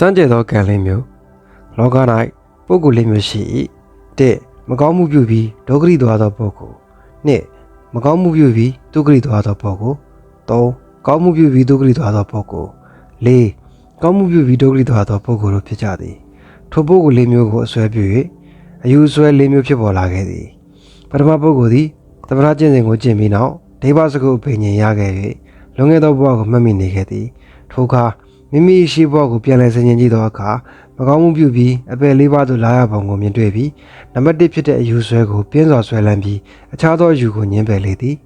စမ်းကြဲသောကံလေးမျိုးလောက၌ပုဂ္ဂိုလ်လေးမျိုးရှိ၏တစ်မကောင်းမှုပြုပြီးဒုက္ခရိသွားသောပုဂ္ဂိုလ်နှစ်မကောင်းမှုပြုပြီးဒုက္ခရိသွားသောပုဂ္ဂိုလ်သုံးကောင်းမှုပြုပြီးဒုက္ခရိသွားသောပုဂ္ဂိုလ်လေးကောင်းမှုပြုပြီးဒုက္ခရိသွားသောပုဂ္ဂိုလ်တို့ဖြစ်ကြသည်ထိုပုဂ္ဂိုလ်လေးမျိုးကိုအစွဲပြု၍အယူအဆွဲလေးမျိုးဖြစ်ပေါ်လာခဲ့သည်ပထမပုဂ္ဂိုလ်သည်သမထကျင့်စဉ်ကိုကျင့်ပြီးနောက်ဒိဗ္ဗစကုအပိဉ္ဉရခဲ့၍လွန်ခဲ့သောဘဝကိုမှတ်မိနေခဲ့သည်ထိုအခါ မိမိရှိဘဝကိုပြန်လည်ဆင်ခြင်ကြည့်သောအခါမကောင်းမှုပြုပြီးအပယ်လေးပါးသို့လာရပုံကိုမြင်တွေ့ပြီးနံပါတ်1ဖြစ်တဲ့အယူဆွဲကိုပြင်းစွာဆွဲလန်းပြီးအခြားသောအယူကိုညှင်းပယ်လေသည်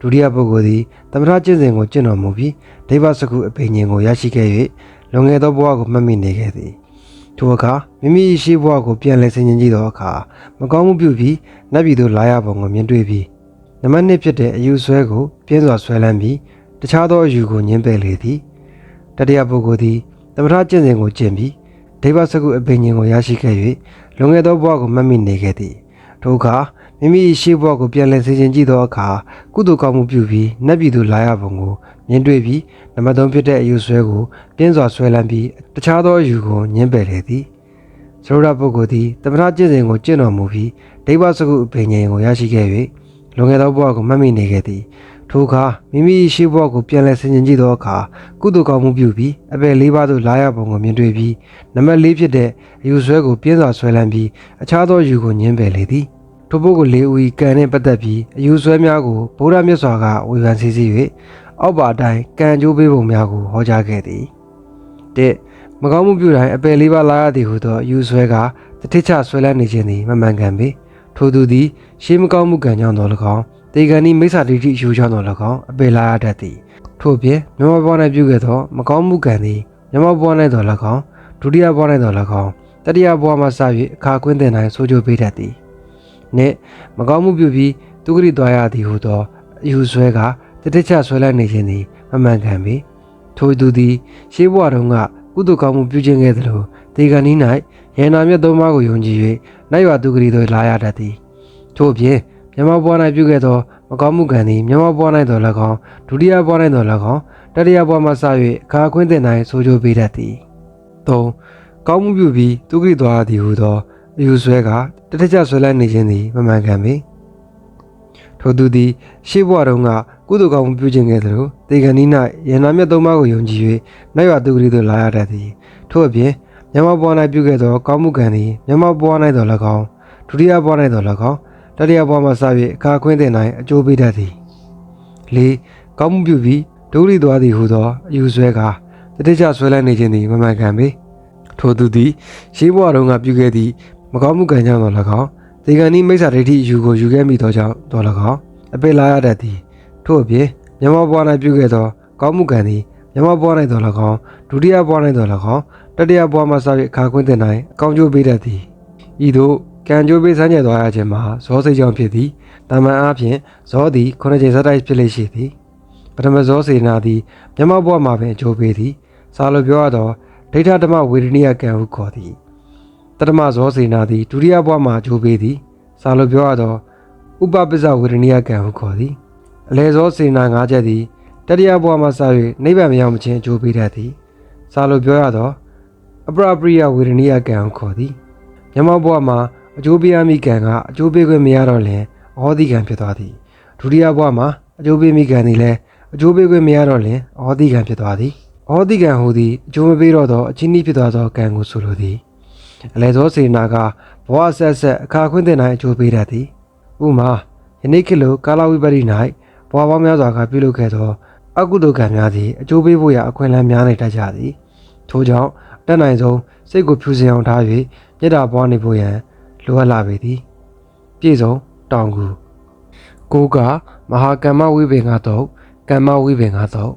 ဒုတိယပုဂ္ဂိုလ်သည်သမထကျင့်စဉ်ကိုကျင့်တော်မူပြီးဒိဗ္ဗစကုအပိဉ္ဉကိုရရှိခဲ့၍လွန်ခဲ့သောဘဝကိုမှတ်မိနေခဲ့သည်ထိုအခါမိမိရှိဘဝကိုပြန်လည်ဆင်ခြင်ကြည့်သောအခါမကောင်းမှုပြုပြီးနတ်ပြည်သို့လာရပုံကိုမြင်တွေ့ပြီးနံပါတ်2ဖြစ်တဲ့အယူဆွဲကိုပြင်းစွာဆွဲလန်းပြီးတခြားသောအယူကိုညှင်းပယ်လေသည် တတိယပုဂ္ဂိုလ်သည်သမထကျင့်စဉ်ကိုကျင့်ပြီးဒိဗ္ဗစကုအပိဉ္ဉကိုရရှိခဲ့၍လွန်ခဲ့သောဘဝကိုမှတ်မိနေခဲ့သည်ထိုအခါမိမိရှိဘဝကိုပြန်လည်ဆင်ခြင်ကြည့်သောအခါကုသိုလ်ကောင်းမှုပြုပြီးနတ်ပြည်သို့လာရပုံကိုမြင်တွေ့ပြီးနံပါတ်3ဖြစ်တဲ့အယူဆွဲကိုပြင်းစွာဆွဲလန်းပြီးတခြားသောအယူကိုညှင်းပယ်လေသည်သရဒပုဂ္ဂိုလ်သည်တမထကျင့်စဉ်ကိုကျင့်တော်မူပြီးဒိဗ္ဗစကုအပင်ဉ္ကိုရရှိခဲ့၍လွန်ခဲ့သောဘဝကိုမှတ်မိနေခဲ့သည် ထိုအခါမိမိရှိဘဝကိုပြန်လည်ဆင်ခြင်ကြည့်သောအခါကုသိုလ်ကောင်းမှုပြုပြီးအပယ်လေးပါးသို့လာရပုံကိုမြင်တွေ့ပြီးနံပါတ်၄ဖြစ်တဲ့အယူဆွဲကိုပြင်းစွာဆွဲလန်းပြီးအခြားသောအယူကိုညှင်းပယ်လေသည်ထိုပုဂ္ဂိုလ်လေးဦး၏ကံနှင့်ပတ်သက်ပြီးအယူဆွဲများကိုဗုဒ္ဓမြတ်စွာကဝေဖန်စီစီ၍အောက်ပါအတိုင်းကံကြိုးပေးပုံများကိုဟောကြားခဲ့သည်တစ်မကောင်းမှုပြုတိုင်းအပယ်လေးပါးလာရသည်ဟုသောယူဆွဲကတတိချဆွဲလန်းနေခြင်းသည်မမှန်ကန်ပေထို့သူသည်ရှေးမကောင်းမှုကံကြောင့်တော်၎င်း တေဂန်ဤမိစ္ဆာဒိဋ္ဌိယူကြောင့်တော်၎င်းအပယ်လာရတတ်သည်ထို့ပြင်မြမဘဝ၌ပြုခဲ့သောမကောင်းမှုကံသည်မြမဘဝ၌တော်၎င်းဒုတိယဘဝ၌တော်၎င်းတတိယဘဝမှစ၍အခါကွင်းတင်တိုင်းဆိုးကျိုးပေးတတ်သည်နှင့်မကောင်းမှုပြုပြီးသူဂရိသွားရသည်ဟုသောယူဆွဲကတတိချဆွဲလန်းနေခြင်းသည်မမှန်ကန်ပေထို့သူသည်ရှေးဘဝတုန်းကကုသိုလ်ကောင်းမှုပြုခြင်းခဲ့သလိုဒေဂန်ဤ၌ယေနာမြတ်သုံးပါးကိုယုံကြည်၍နိုင်ရွာသူကလေးတို့လာရတတ်သည်ထို့အပြင် မြမဘွား၌ပြုခဲ့သောမကောင်းမှုကံသည်မြမဘွား၌တော်၎င်းဒုတိယဘွား၌တော်၎င်းတတိယဘွားမှစ၍ခါခွင်းတင်၌ဆိုကြပေးတတ်သည်၃ကောင်းမှုပြုပြီးသူကိသွားရသည်ဟုသောအယူဆွဲကတတိကျဆွဲလန်းနေခြင်းသည်မမှန်ကန်ပေထို့သူသည်ရှေးဘဝတုန်းကကုသိုလ်ကောင်းမှုပြုခြင်းခဲ့သလိုဒေဂန်ဤ၌ယေနာမြတ်သုံးပါးကိုယုံကြည်၍နိုင်ရွာသူကလေးတို့လာရတတ်သည်ထို့အပြင်မြမဘွား၌ပြုခဲ့သောကောင်းမှုကံသည်မြမဘွား၌တော်၎င်းဒုတိယဘွား၌တော်၎င်း တတိယဘွားမှစ၍အခါခွင်းတင်၌အကျိုးပေးတတ်သည်၄ကောင်းမှုပြုပြီးဒုရိသွားသည်ဟုသောအယူဆွဲကတတိကျဆွဲလန်းနေခြင်းသည်မမှန်ကန်ပေထို့သူသည်ရှေးဘဝတုန်းကပြုခဲ့သည့်မကောင်းမှုကံကြောင့်တော်၎င်းဒီကနေ့မိစ္ဆာဒိဋ္ဌိယူကိုယူခဲ့မိသောကြောင့်တော်၎င်းအပေလာရတတ်သည်ထို့အပြင်မြမဘွား၌ပြုခဲ့သောကောင်းမှုကံသည်မြမဘွား၌တော်၎င်းဒုတိယဘွား၌တော်၎င်းတတိယဘွားမှစ၍အခါခွင့်တင်၌အကောင်းကျိုးပေးတတ်သည်ဤသို့ ကံကြိုးပေးစမ်းကြဲသွားရခြင်းမှာဇောစိတ်ကြောင့်ဖြစ်သည်တမန်အားဖြင့်ဇောသည်ခုနှစ်ချိန်ဆက်တိုက်ဖြစ်လေရှိသည်ပထမဇောစေနာသည်မြမဘွားမှာပင်အကျိုးပေးသည်စာလိုပြောရသောဒိဋ္ဌဓမ္မဝေဒနိယကံဟုခေါ်သည်တတမဇောစေနာသည်ဒုတိယဘွားမှာအကျိုးပေးသည်စာလိုပြောရသောဥပပစ္စဝေဒနိယကံဟုခေါ်သည်အလေဇောစေနာ၅ချက်သည်တတိယဘဝမှာစ၍နိဗ္ဗာန်မရောက်မချင်းအကျိုးပေးတတ်သည်စာလိုပြောရသောအပရပရိယဝေဒနိယကံဟုခေါ်သည်မြမဘဝမှာ အကျိုးပေးရမည့်ကံကအကျိုးပေးခွင့်မရတော့လင်အဟောတိကံဖြစ်သွားသည်ဒုတိယဘဝမှာအကျိုးပေးမိကံသည်လည်းအကျိုးပေးခွင့်မရတော့လင်အဟောတိကံဖြစ်သွားသည်အဟောတိကံဟူသည်အကျိုးမပေးတော့သောအချင်းဤဖြစ်သွားသောကံကိုဆိုလိုသည်အလေဇောစေနာကဘဝဆက်ဆက်အခါခွင့်တင်၌အကျိုးပေးတတ်သည်ဥမာယနေ့ခေတ်လိုကာလဝိပရိ၌ဘဝပေါင်းများစွာကပြုလုပ်ခဲ့သောအကုသိုလ်ကံများသည်အကျိုးပေးဖို့ရာအခွင့်အလမ်းများနေတတ်ကြသည်ထို့ကြောင့်တက်နိုင်ဆုံးစိတ်ကိုဖြူစင်အောင်ထား၍မေတ္တာပွားနေဖို့ရန် လိုအပ်လာပေသည်ပြည့်စုံတောင်ကူကိုကမဟာကမ္မဝိပင်္ဂတော့ကမ္မဝိပင်္ဂတော့